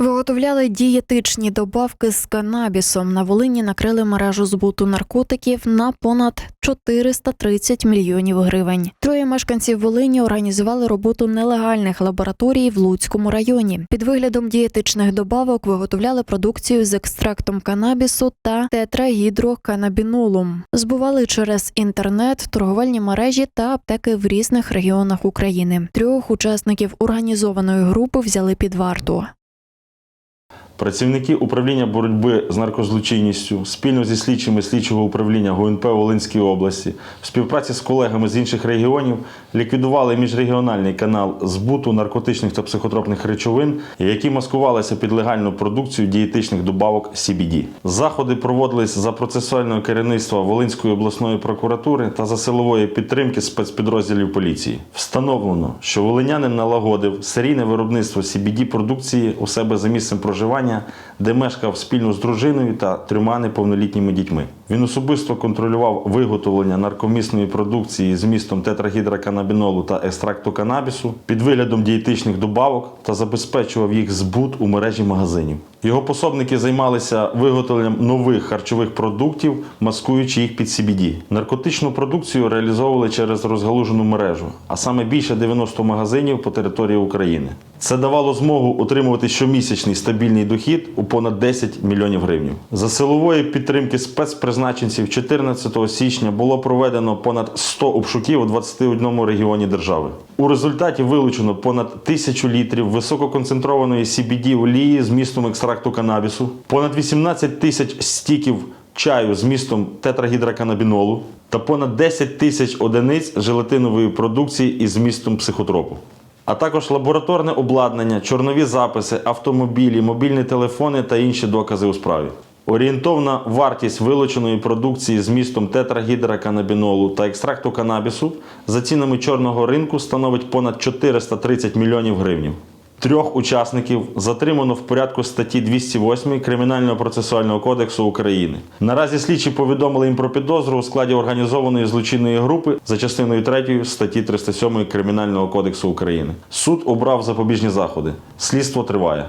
Виготовляли дієтичні добавки з канабісом. На Волині накрили мережу збуту наркотиків на понад 430 мільйонів гривень. Троє мешканців Волині організували роботу нелегальних лабораторій в Луцькому районі. Під виглядом дієтичних добавок виготовляли продукцію з екстрактом канабісу та тетрагідроканабінолом. Збували через інтернет, торговельні мережі та аптеки в різних регіонах України. Трьох учасників організованої групи взяли під варту. Працівники управління боротьби з наркозлочинністю спільно зі слідчими слідчого управління ГУНП Волинської області в співпраці з колегами з інших регіонів ліквідували міжрегіональний канал збуту наркотичних та психотропних речовин, які маскувалися під легальну продукцію дієтичних добавок CBD. Заходи проводились за процесуального керівництва Волинської обласної прокуратури та за силової підтримки спецпідрозділів поліції. Встановлено, що волинянин налагодив серійне виробництво CBD продукції у себе за місцем проживання, де мешкав спільно з дружиною та трьома неповнолітніми дітьми. Він особисто контролював виготовлення наркомісної продукції з містом тетрагідроканабінолу та екстракту канабісу під виглядом дієтичних добавок та забезпечував їх збут у мережі магазинів. Його пособники займалися виготовленням нових харчових продуктів, маскуючи їх під CBD. Наркотичну продукцію реалізовували через розгалужену мережу, а саме більше 90 магазинів по території України. Це давало змогу отримувати щомісячний стабільний дохід у понад 10 мільйонів гривень. За силової підтримки спецпризначенців 14 січня було проведено понад 100 обшуків у 21 регіоні держави. У результаті вилучено понад тисячу літрів висококонцентрованої CBD олії з містом екстракту канабісу, понад 18 тисяч стіків чаю з містом тетрагідроканабінолу та понад 10 тисяч одиниць желатинової продукції із містом психотропу. А також лабораторне обладнання, чорнові записи, автомобілі, мобільні телефони та інші докази у справі. Орієнтовна вартість вилученої продукції з містом тетрагідроканабінолу та екстракту канабісу за цінами чорного ринку становить понад 430 мільйонів гривень. Трьох учасників затримано в порядку статті 208 Кримінального процесуального кодексу України. Наразі слідчі повідомили їм про підозру у складі організованої злочинної групи за частиною 3 статті 307 Кримінального кодексу України. Суд обрав запобіжні заходи. Слідство триває.